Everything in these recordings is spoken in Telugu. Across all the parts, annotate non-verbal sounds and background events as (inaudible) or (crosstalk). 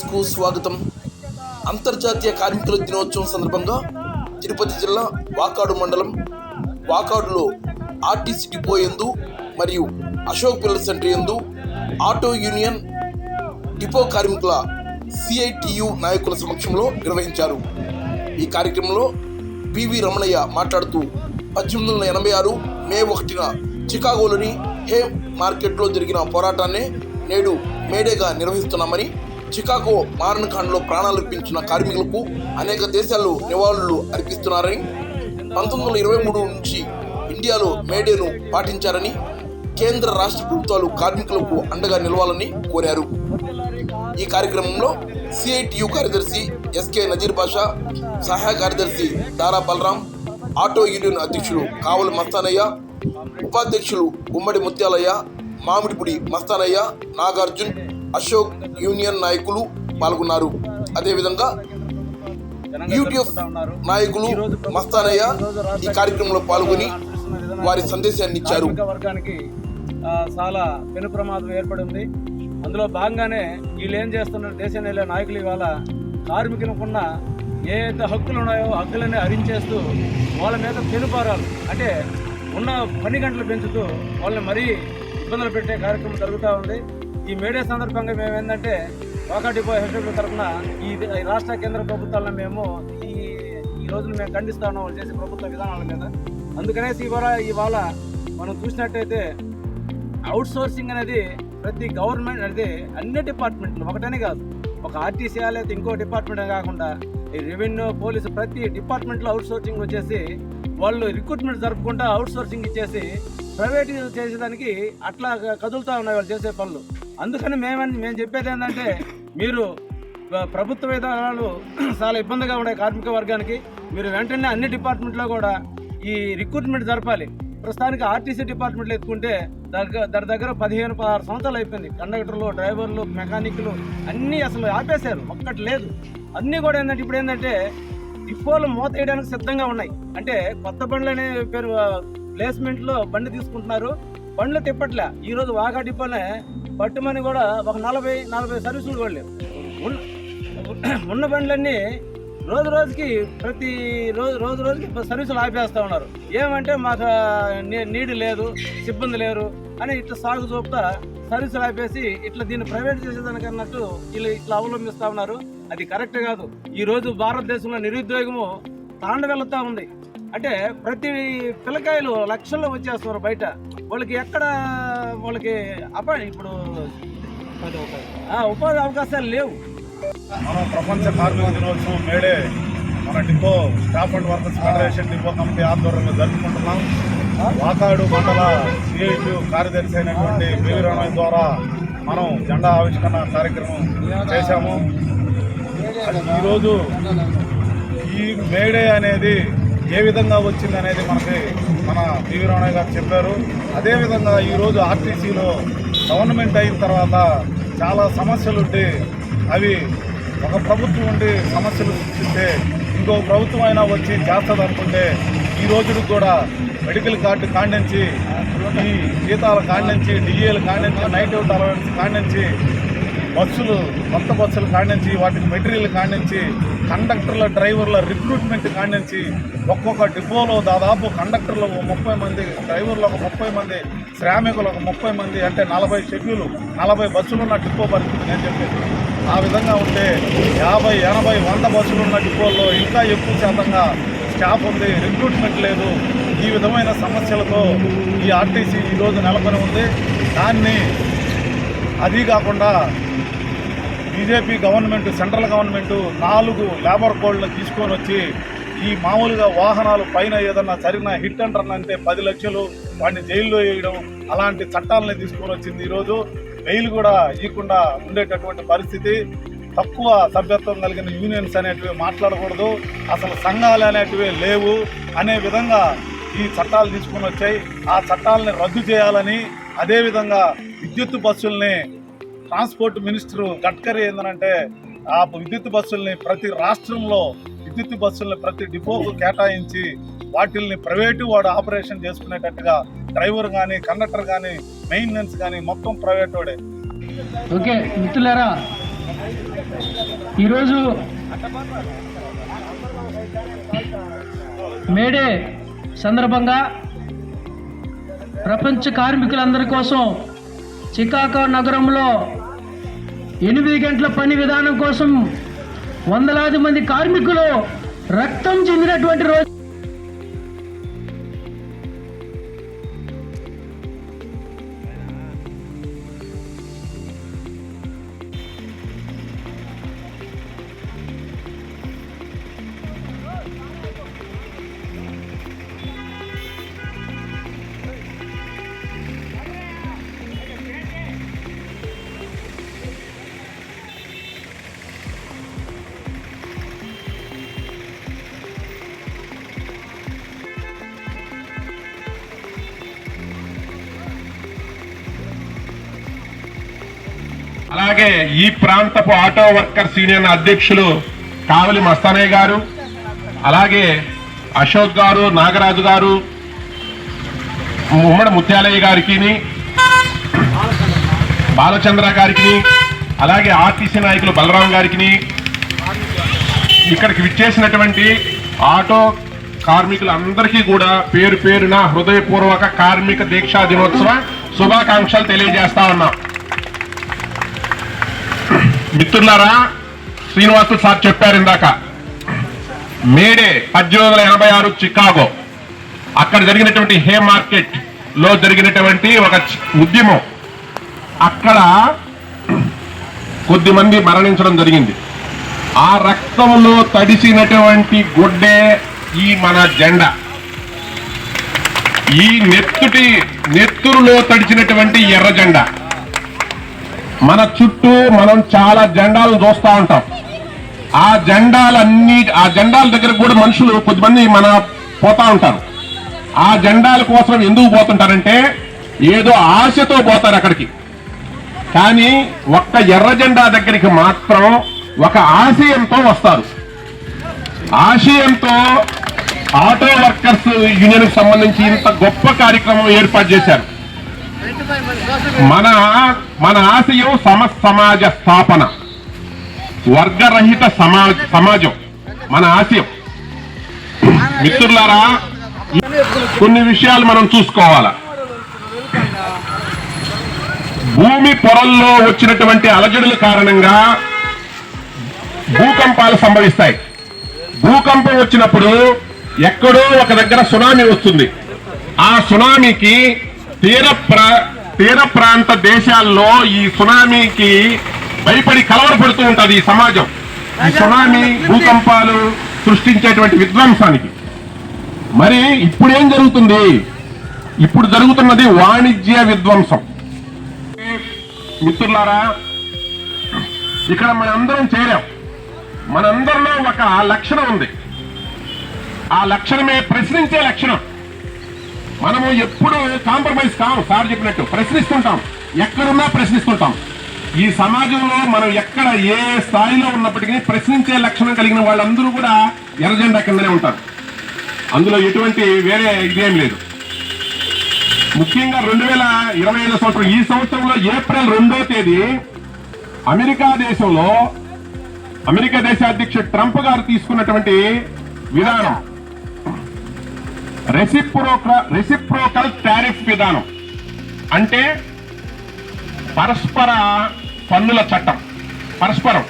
న్యూస్కు స్వాగతం. అంతర్జాతీయ కార్మికుల దినోత్సవం సందర్భంగా తిరుపతి జిల్లా వాకాడు మండలం వాకాడులో ఆర్టీసీ డిపో ఎందు మరియు అశోక్ పిల్లర్ సెంటర్ ఎందు ఆటో యూనియన్ డిపో కార్మికుల సిఐటియు నాయకుల సమక్షంలో నిర్వహించారు. ఈ కార్యక్రమంలో పివి రమణయ్య మాట్లాడుతూ పద్దెనిమిది వందల ఎనభై ఆరు మే ఒకటిన చికాగోలోని హే మార్కెట్లో జరిగిన పోరాటాన్ని నేడు మేడేగా నిర్వహిస్తున్నామని చికాగో మారణకాండలో ప్రాణాలర్పించిన కార్మికులకు అనేక దేశాలు నివాళులు అర్పిస్తున్నారని పంతొమ్మిది వందల ఇరవై మూడు నుంచి ఇండియాలో మేడేను పాటించారని కేంద్ర రాష్ట్ర ప్రభుత్వాలు కార్మికులకు అండగా నిలవాలని కోరారు. ఈ కార్యక్రమంలో సిఐటియు కార్యదర్శి ఎస్కే నజీర్ బాషా సహాయ కార్యదర్శి దారా బలరాం ఆటో యూనియన్ అధ్యక్షులు కావల మస్తానయ్య ఉపాధ్యక్షులు గుమ్మడి ముత్యాలయ్య మామిడిపుడి మస్తానయ్య నాగార్జున్ అశోక్ యూనియన్ నాయకులు పాల్గొన్నారు. అదేవిధంగా యూటీఎఫ్ నాయకులు మస్తానయ్య ఈ కార్యక్రమంలో పాల్గొని వారి సందేశాన్ని ఇచ్చారు. వర్గానికి చాలా పెను ప్రమాదం ఏర్పడి ఉంది అందులో భాగంగానే వీళ్ళు ఏం చేస్తున్నారు? దేశం వెళ్ళే నాయకులు ఇవాళ కార్మికులకున్న ఏ హక్కులు ఉన్నాయో హక్కులన్నీ హరించేస్తూ వాళ్ళ మీద పెనుపారాలు అంటే ఉన్న పని గంటలు పెంచుతూ వాళ్ళని మరీ ఇబ్బందులు పెట్టే కార్యక్రమం జరుగుతూ ఉంది. ఈ మేడే సందర్భంగా మేము ఏంటంటే వాకా డిపో హెచ్ఎఫ్ తరఫున ఈ ఈ రాష్ట్ర కేంద్ర ప్రభుత్వాలను మేము ఈ ఈ రోజున మేము ఖండిస్తా ఉన్నాం వాళ్ళు చేసే ప్రభుత్వ విధానాల మీద. అందుకనేసి ఇవాళ ఇవాళ మనం చూసినట్టయితే అవుట్ సోర్సింగ్ అనేది ప్రతి గవర్నమెంట్ అనేది అన్ని డిపార్ట్మెంట్లు ఒకటనే కాదు. ఒక ఆర్టీసీ లేదా ఇంకో డిపార్ట్మెంట్ కాకుండా ఈ రెవెన్యూ పోలీసు ప్రతి డిపార్ట్మెంట్లో అవుట్ సోర్సింగ్ వచ్చేసి వాళ్ళు రిక్రూట్మెంట్ జరుపుకుంటా అవుట్ సోర్సింగ్ ఇచ్చేసి ప్రైవేట్ చేసేదానికి అట్లా కదులుతూ ఉన్నాయి వాళ్ళు చేసే పనులు. అందుకని మేమని మేము చెప్పేది ఏంటంటే మీరు ప్రభుత్వ విధానాలు (clears throat) చాలా ఇబ్బందిగా ఉన్నాయి కార్మిక వర్గానికి మీరు వెంటనే అన్ని డిపార్ట్మెంట్లో కూడా ఈ రిక్రూట్మెంట్ జరపాలి. ప్రస్తుతానికి ఆర్టీసీ డిపార్ట్మెంట్లో ఎత్తుకుంటే దగ్గర దగ్గర దగ్గర పదిహేను పదహారు సంవత్సరాలు అయిపోయింది. కండక్టర్లు డ్రైవర్లు మెకానిక్లు అన్నీ అసలు ఆపేశారు. ఒక్కటి లేదు. అన్నీ కూడా ఏంటంటే ఇప్పుడు ఏంటంటే డిపోలు మూత వేయడానికి సిద్ధంగా ఉన్నాయి. అంటే కొత్త బండ్లు అనే పేరు ప్లేస్మెంట్లో బండి తీసుకుంటున్నారు. బండ్లు తిప్పట్లే. ఈ రోజు వాగా డిపోనే పట్టుమని కూడా ఒక నలభై నలభై సర్వీసులు కూడా లేవు. ఉన్న- పనులన్నీ బండ్లన్నీ రోజు రోజుకి ప్రతి రోజు రోజు రోజుకి సర్వీసులు ఆపేస్తూ ఉన్నారు. ఏమంటే మాకు నీడు లేదు సిబ్బంది లేరు అని ఇట్లా సాగు చూపుతా సర్వీసులు ఆపేసి ఇట్లా దీన్ని ప్రైవేట్ చేసేదానికన్నట్టు వీళ్ళు ఇట్లా అవలంబిస్తూ ఉన్నారు. అది కరెక్ట్ కాదు. ఈ రోజు భారతదేశంలో నిరుద్యోగము తాండ వెళ్తూ ఉంది. అంటే ప్రతి పిల్లకాయలు లక్షల్లో వచ్చేస్తున్నారు బయట. వాళ్ళకి ఎక్కడ వాళ్ళకి అప ఇప్పుడు? ఆ, ఉపాధి అవకాశాలు లేవు. మనం ప్రపంచ కార్మిక దినోత్సవం మేడే మన depot staff and workers federation depot committee ఆధ్వర్యంలో జరుపుకుంటున్నాం. వాకాడు మండల సిఐటి కార్యదర్శి అయినటువంటి బేవి రమణయ్య ద్వారా మనం జెండా ఆవిష్కరణ కార్యక్రమం చేశాము. ఈరోజు ఈ మేడే అనేది ఏ విధంగా వచ్చింది అనేది మనకి మన బీవీ రమణయ్య గారు చెప్పారు. అదేవిధంగా ఈరోజు ఆర్టీసీలో గవర్నమెంట్ అయిన తర్వాత చాలా సమస్యలు ఉంటే అవి ఒక ప్రభుత్వం ఉండి సమస్యలు సృష్టిస్తే ఇంకో ప్రభుత్వం అయినా వచ్చి చేస్తుంది అనుకుంటే ఈ రోజుకి కూడా మెడికల్ కార్డు కాండించి ఈ జీతాల కాండించి డిఏలు కాండించి నైట్ అవుట్ అలవెన్స్ కాండించి బస్సులు కొత్త బస్సులు కాడించి వాటికి మెటీరియల్ కాడించి కండక్టర్ల డ్రైవర్ల రిక్రూట్మెంట్ కాడించి ఒక్కొక్క డిపోలో దాదాపు కండక్టర్లు ఒక ముప్పై మంది డ్రైవర్లు ఒక ముప్పై మంది శ్రామికులు ఒక ముప్పై మంది అంటే నలభై షెడ్యూలు నలభై బస్సులు ఉన్న డిపో పరిస్థితి నేను చెప్పేది. ఆ విధంగా ఉంటే యాభై ఎనభై వంద బస్సులు ఉన్న డిపోల్లో ఇంకా ఎక్కువ శాతంగా స్టాఫ్ ఉంది రిక్రూట్మెంట్ లేదు. ఈ విధమైన సమస్యలతో ఈ ఆర్టీసీ ఈరోజు నెలకొని ఉంది. దాన్ని అదీ కాకుండా బీజేపీ గవర్నమెంట్ సెంట్రల్ గవర్నమెంట్ నాలుగు లేబర్ కోడ్లు తీసుకొని వచ్చి ఈ మామూలుగా వాహనాలు పైన ఏదన్నా సరిగిన హిట్ అండ్ రన్ అంటే పది లక్షలు వాడిని జైల్లో వేయడం అలాంటి చట్టాలని తీసుకొని వచ్చింది ఈరోజు. బెయిల్ కూడా ఇవ్వకుండా ఉండేటటువంటి పరిస్థితి. తక్కువ సభ్యత్వం కలిగిన యూనియన్స్ అనేటివి మాట్లాడకూడదు. అసలు సంఘాలు అనేటివి లేవు. అనే విధంగా ఈ చట్టాలు తీసుకుని వచ్చాయి. ఆ చట్టాలని రద్దు చేయాలని అదేవిధంగా విద్యుత్ బస్సుల్ని ట్రాన్స్పోర్ట్ మినిస్టర్ గడ్కరీ ఏంటంటే ఆ విద్యుత్ బస్సుల్ని ప్రతి రాష్ట్రంలో విద్యుత్ బస్సుల్ని ప్రతి డిపోకు కేటాయించి వాటిల్ని ప్రైవేటు వాడు ఆపరేషన్ చేసుకునేటట్టుగా డ్రైవర్ కానీ కండక్టర్ కానీ మెయింటెనెన్స్ కానీ మొత్తం ప్రైవేట్ వాడే. ఓకే మిత్రులారా ఈరోజు మేడే సందర్భంగా ప్రపంచ కార్మికులందరి కోసం చికాగో నగరంలో ఎనిమిది గంటల పని విధానం కోసం వందలాది మంది కార్మికులు రక్తం చెందినటువంటి రోజు అలాగే ఈ ప్రాంతపు ఆటో వర్కర్స్ యూనియన్ అధ్యక్షులు కావలి మస్తానయ్య గారు అలాగే అశోక్ గారు నాగరాజు గారు ఉమ్మడి ముత్యాలయ్య గారికి బాలచంద్ర గారికి అలాగే ఆర్టీసీ నాయకులు బలరాం గారికి ఇక్కడికి విచ్చేసినటువంటి ఆటో కార్మికులందరికీ కూడా పేరు పేరున హృదయపూర్వక కార్మిక దీక్షా దినోత్సవ శుభాకాంక్షలు తెలియజేస్తా ఉన్నాం. మిత్రులారా శ్రీనివాసు సార్ చెప్పారు ఇందాక. మేడే పద్దెనిమిది వందల ఎనభై ఆరు చికాగో. అక్కడ జరిగినటువంటి హే మార్కెట్లో జరిగినటువంటి ఒక ఉద్యమం. అక్కడ కొద్ది మంది మరణించడం జరిగింది. ఆ రక్తంలో తడిసినటువంటి గుడ్డే ఈ మన జెండా. ఈ నెత్తుటి నెత్తురులో తడిచినటువంటి ఎర్ర జెండా. మన చుట్టూ మనం చాలా జెండాలను చూస్తూ ఉంటాం. ఆ జెండాలన్నీ ఆ జెండాల దగ్గర కూడా మనుషులు కొద్దిమంది మన పోతా ఉంటారు. ఆ జెండాల కోసం ఎందుకు పోతుంటారంటే ఏదో ఆశతో పోతారు అక్కడికి. కానీ ఒక్క ఎర్ర జెండా దగ్గరికి మాత్రం ఒక ఆశయంతో వస్తారు. ఆశయంతో ఆటో వర్కర్స్ యూనియన్కి సంబంధించి ఇంత గొప్ప కార్యక్రమం ఏర్పాటు చేశారు. మన మన ఆశయం సమ సమాజ స్థాపన. వర్గరహిత సమా సమాజం. మన ఆశయం. మిత్రులారా కొన్ని విషయాలు మనం చూసుకోవాలా. భూమి పొరల్లో వచ్చినటువంటి అలజడుల కారణంగా భూకంపాలు సంభవిస్తాయి. భూకంపం వచ్చినప్పుడు ఎక్కడో ఒక దగ్గర సునామీ వస్తుంది. ఆ సునామీకి తీర ప్రా తీర ప్రాంత దేశాల్లో ఈ సునామీకి భయపడి కలవరపడుతూ ఉంటది ఈ సమాజం. ఈ సునామీ భూకంపాలు సృష్టించేటువంటి విధ్వంసానికి. మరి ఇప్పుడు ఏం జరుగుతుంది? ఇప్పుడు జరుగుతున్నది వాణిజ్య విధ్వంసం. మిత్రులారా ఇక్కడ మనందరం చేరాం. మనందరిలో ఒక లక్షణం ఉంది. ఆ లక్షణమే ప్రశ్నించే లక్షణం. మనము ఎప్పుడు కాంప్రమైజ్ కావు సార్ చెప్పినట్టు ప్రశ్నిస్తుంటాం. ఎక్కడున్నా ప్రశ్నిస్తుంటాం. ఈ సమాజంలో మనం ఎక్కడ ఏ స్థాయిలో ఉన్నప్పటికీ ప్రశ్నించే లక్షణం కలిగిన వాళ్ళందరూ కూడా ఎర్రజెండా కిందనే ఉంటారు. అందులో ఎటువంటి వేరే ఇదేం లేదు. ముఖ్యంగా రెండు వేల ఇరవై ఐదో సంవత్సరం ఈ సంవత్సరంలో ఏప్రిల్ రెండో తేదీ అమెరికా దేశంలో అమెరికా దేశ అధ్యక్షుడు ట్రంప్ గారు తీసుకున్నటువంటి విధానం. రెసిప్రోక రెసిప్రోకల్ టారిఫ్ విధానం. అంటే పరస్పర పన్నుల చట్టం. పరస్పరం.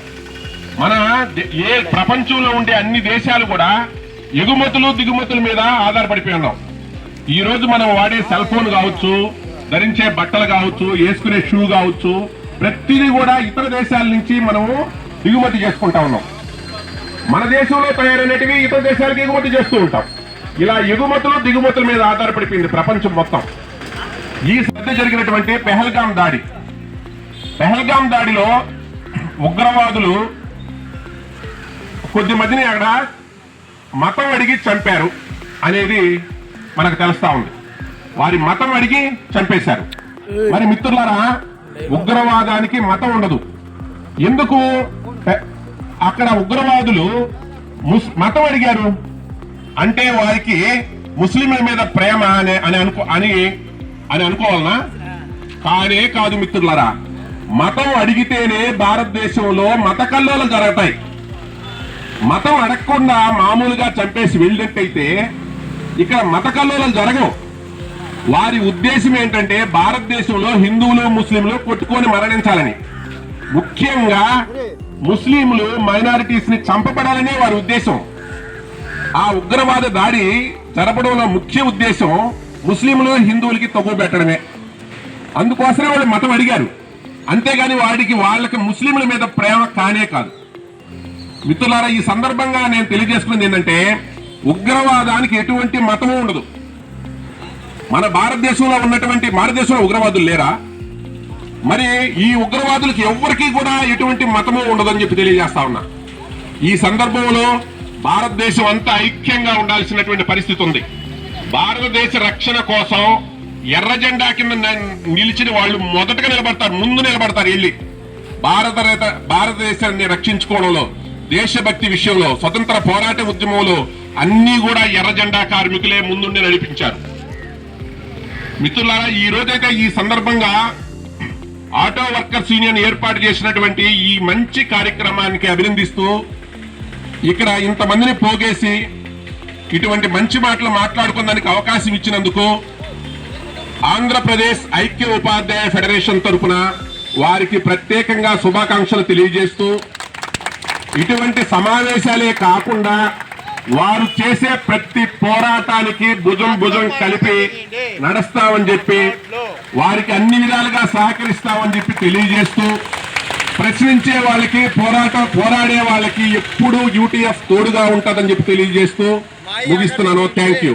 మన దే- ఏ ప్రపంచంలో ఉండే అన్ని దేశాలు కూడా ఎగుమతులు దిగుమతుల మీద ఆధారపడిపోయి ఉన్నాం. ఈరోజు మనం వాడే సెల్ ఫోన్ కావచ్చు ధరించే బట్టలు కావచ్చు వేసుకునే షూ కావచ్చు ప్రతిదీ కూడా ఇతర దేశాల నుంచి మనము దిగుమతి చేసుకుంటా ఉన్నాం. మన దేశంలో తయారైనటివి ఇతర దేశాలకు ఎగుమతి చేస్తూ ఉంటాం. ఇలా ఎగుమతులు దిగుమతుల మీద ఆధారపడిపోయింది ప్రపంచం మొత్తం. ఈ మధ్య జరిగినటువంటి పెహల్గాం దాడి. పెహల్గాం దాడిలో ఉగ్రవాదులు కొద్ది మందిని అక్కడ మతం అడిగి చంపారు అనేది మనకు తెలుస్తా ఉంది. వారి మతం అడిగి చంపేశారు. మరి మిత్రులారా ఉగ్రవాదానికి మతం ఉండదు. ఎందుకు? అక్కడ ఉగ్రవాదులు ముస్- మతం అడిగారు. అంటే వారికి ముస్లింల మీద ప్రేమ అనే అని అనుకో అని అని అనుకోవాలనా? కానే కాదు మిత్రులారా మతం అడిగితేనే భారతదేశంలో మత కల్లోలు జరుగుతాయి. మతం అడగకుండా మామూలుగా చంపేసి వెళ్ళినట్టయితే ఇక్కడ మత కల్లోలం జరగవు. వారి ఉద్దేశం ఏంటంటే భారతదేశంలో హిందువులు ముస్లింలు కొట్టుకొని మరణించాలని. ముఖ్యంగా ముస్లింలు మైనారిటీస్ని చంపబడాలనే వారి ఉద్దేశం. ఆ ఉగ్రవాద దాడి జరపడంలో ముఖ్య ఉద్దేశం ముస్లింలు హిందువులకి తగ్గు పెట్టడమే. అందుకోసమే వాళ్ళు మతం అడిగారు. అంతేగాని వాడికి వాళ్ళకి ముస్లింల మీద ప్రేమ కానే కాదు. మిత్రులారా ఈ సందర్భంగా నేను తెలియజేసుకున్నది ఏంటంటే ఉగ్రవాదానికి ఎటువంటి మతము ఉండదు. మన భారతదేశంలో ఉన్నటువంటి భారతదేశంలో ఉగ్రవాదులు లేరా? మరి ఈ ఉగ్రవాదులకు ఎవరికి కూడా ఎటువంటి మతము ఉండదని చెప్పి తెలియజేస్తా ఉన్నా. ఈ సందర్భంలో భారతదేశం అంతా ఐక్యంగా ఉండాల్సినటువంటి పరిస్థితి ఉంది. భారతదేశ రక్షణ కోసం ఎర్ర జెండా కింద నిలిచిన వాళ్ళు మొదటగా నిలబడతారు ముందు నిలబడతారు వెళ్ళి. భారత భారతదేశాన్ని రక్షించుకోవడంలో దేశభక్తి విషయంలో స్వతంత్ర పోరాట ఉద్యమంలో అన్ని కూడా ఎర్ర జెండా కార్మికులే ముందుండి నడిపించారు. మిత్రులారా ఈ రోజైతే ఈ సందర్భంగా ఆటో వర్కర్స్ యూనియన్ ఏర్పాటు చేసినటువంటి ఈ మంచి కార్యక్రమానికి అభినందిస్తూ ఇక్కడ ఇంతమందిని పోగేసి ఇటువంటి మంచి మాటలు మాట్లాడుకోవడానికి అవకాశం ఇచ్చినందుకు ఆంధ్రప్రదేశ్ ఐక్య ఉపాధ్యాయ ఫెడరేషన్ తరపున వారికి ప్రత్యేకంగా శుభాకాంక్షలు తెలియజేస్తూ ఇటువంటి సమావేశాలే కాకుండా వారు చేసే ప్రతి పోరాటానికి భుజం భుజం కలిపి నడుస్తామని చెప్పి వారికి అన్ని విధాలుగా సహకరిస్తామని చెప్పి తెలియజేస్తూ ప్రశ్నించే వాళ్ళకి పోరాటం పోరాడే వాళ్ళకి ఎప్పుడూ యూటీఎఫ్ తోడుగా ఉంటుందని చెప్పి తెలియజేస్తూ ముగిస్తున్నాను. Thank you